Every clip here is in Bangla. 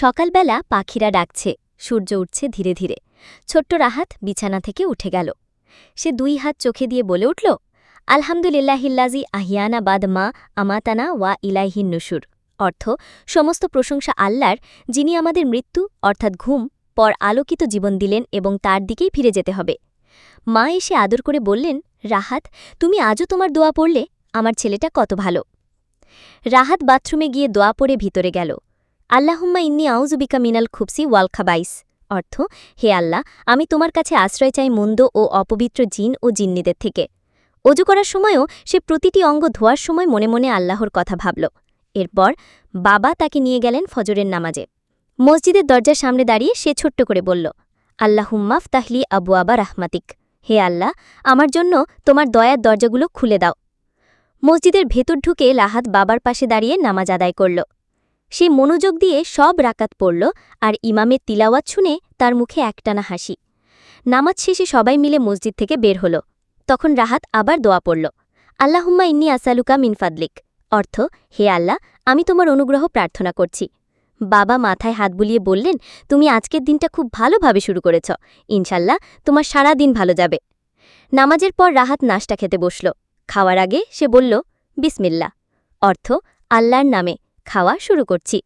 সকালবেলা পাখিরা ডাকছে, সূর্য উঠছে ধীরে ধীরে। ছোট্ট রাহাত বিছানা থেকে উঠে গেল। সে দুই হাত চোখে দিয়ে বলে উঠল, আলহামদুলিল্লাহিল্লাজি আহিয়ানা বাদ মা আমাতানা ওয়া ইলাইহিন নুসুর অর্থ, সমস্ত প্রশংসা আল্লাহর, যিনি আমাদের মৃত্যু, অর্থাৎ ঘুম, পর আলোকিত জীবন দিলেন এবং তার দিকেই ফিরে যেতে হবে। মা এসে আদর করে বললেন, রাহাত, তুমি আজও তোমার দোয়া পড়লে? আমার ছেলেটা কত ভালো। রাহাত বাথরুমে গিয়ে দোয়া পড়ে ভিতরে গেল। আল্লাহুম্মা ইন্নি আউজুবিকা মিনাল খুবসি ওয়াল খাবাইস। অর্থ, হে আল্লাহ, আমি তোমার কাছে আশ্রয় চাই মন্দ ও অপবিত্র জিন ও জিন্নিদের থেকে। অজু করার সময়ও সে প্রতিটি অঙ্গ ধোয়ার সময় মনে মনে আল্লাহর কথা ভাবল। এরপর বাবা তাকে নিয়ে গেলেন ফজরের নামাজে। মসজিদের দরজার সামনে দাঁড়িয়ে সে ছোট্ট করে বলল আল্লাহুম্মাফ তাহলি আবু আবা রাহমাতিক। হে আল্লাহ, আমার জন্য তোমার দয়ার দরজাগুলো খুলে দাও। মসজিদের ভেতর ঢুকে লাহাত বাবার পাশে দাঁড়িয়ে নামাজ আদায় করল। সে মনোযোগ দিয়ে সব রাকাত পড়ল আর ইমামের তিলাওয়াত শুনে তার মুখে একটানা হাসি। নামাজ শেষে সবাই মিলে মসজিদ থেকে বের হল। তখন রাহাত আবার দোয়া পড়ল, আল্লাহুম্মা ইন্নি আসালুকা মিনফাদলিক অর্থ, হে আল্লাহ, আমি তোমার অনুগ্রহ প্রার্থনা করছি। বাবা মাথায় হাত বুলিয়ে বললেন, তুমি আজকের দিনটা খুব ভালোভাবে শুরু করেছ। ইনশাল্লাহ তোমার সারা দিন ভালো যাবে। নামাজের পর রাহাত নাশটা খেতে বসল। খাওয়ার আগে সে বলল বিসমিল্লা অর্থ, আল্লাহর নামে। খাওয়া শুরু করছি।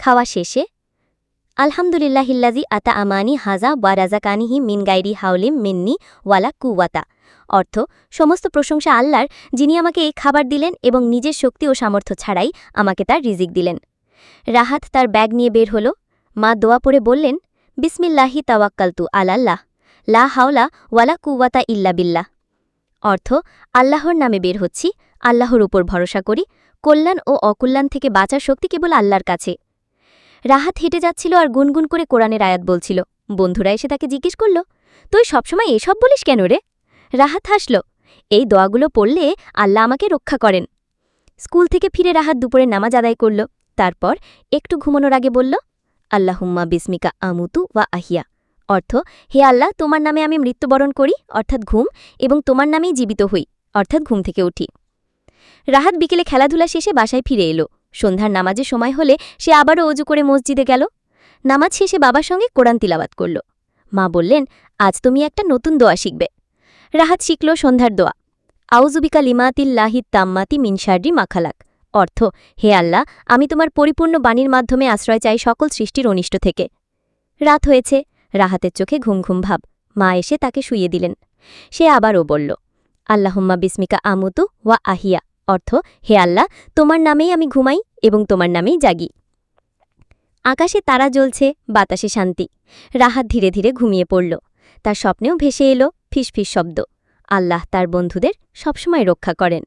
খাওয়া শেষে আলহামদুলিল্লাহিল্লাজি আতা আমানি হাজা ওয়া রাজাকানিহি মিন গাইরি হাউলিম মিন্নি ওয়ালা কুওয়াতা। অর্থ, সমস্ত প্রশংসা আল্লাহর, যিনি আমাকে এই খাবার দিলেন এবং নিজের শক্তি ও সামর্থ্য ছাড়াই আমাকে তার রিজিক দিলেন। রাহাত তার ব্যাগ নিয়ে বের হল। মা দোয়া পড়ে বললেন, বিসমিল্লাহি তাওয়াক্কালতু আলাল্লাহ, লা হাওলা ওয়ালা কুওয়াতা ইল্লা বিল্লাহ। অর্থ, আল্লাহর নামে বের হচ্ছি, আল্লাহর উপর ভরসা করি কল্যাণ ও অকল্যাণ থেকে বাঁচার শক্তি কেবল আল্লাহর কাছে। রাহাত হেঁটে যাচ্ছিল আর গুনগুন করে কোরআনের আয়াত বলছিল। বন্ধুরা এসে তাকে জিজ্ঞেস করল, তুই সবসময় এসব বলিস কেন রে? রাহাত হাসল, এই দোয়াগুলো পড়লে আল্লাহ আমাকে রক্ষা করেন। স্কুল থেকে ফিরে রাহাত দুপুরে নামাজ আদায় করল, তারপর একটু ঘুমানোর আগে বলল, আল্লাহুম্মা বিস্মিকা আমুতু ওয়া আহিয়া। অর্থ, হে আল্লাহ, তোমার নামে আমি মৃত্যুবরণ করি, অর্থাৎ ঘুম, এবং তোমার নামেই জীবিত হই, অর্থাৎ ঘুম থেকে উঠি। রাহাত বিকেলে খেলাধুলা শেষে বাসায় ফিরে এলো। সন্ধ্যার নামাজের সময় হলে সে আবারও অজু করে মসজিদে গেল। নামাজ শেষে বাবার সঙ্গে কোরআন তিলাবাত করল। মা বললেন, আজ তুমি একটা নতুন দোয়া শিখবে। রাহাত শিখল সন্ধ্যার দোয়া। আউজুবিকা লিমাতিল্লাহি তাম্মাতি মিনসার্রি মাখালাক অর্থ, হে আল্লাহ, আমি তোমার পরিপূর্ণ বাণীর মাধ্যমে আশ্রয় চাই সকল সৃষ্টির অনিষ্ট থেকে। রাত হয়েছে। রাহাতের চোখে ঘুম ঘুম ভাব। মা এসে তাকে শুইয়ে দিলেন। সে আবারও বলল, আল্লাহুম্মা বিস্মিকা আমুতু ওয়া আহিয়া। অর্থ, হে আল্লাহ, তোমার নামেই আমি ঘুমাই এবং তোমার নামেই জাগি। আকাশে তারা জ্বলছে, বাতাসে শান্তি। রাহাত ধীরে ধীরে ঘুমিয়ে পড়ল। তার স্বপ্নেও ভেসে এলো ফিসফিস শব্দ। আল্লাহ তার বন্ধুদের সবসময় রক্ষা করেন।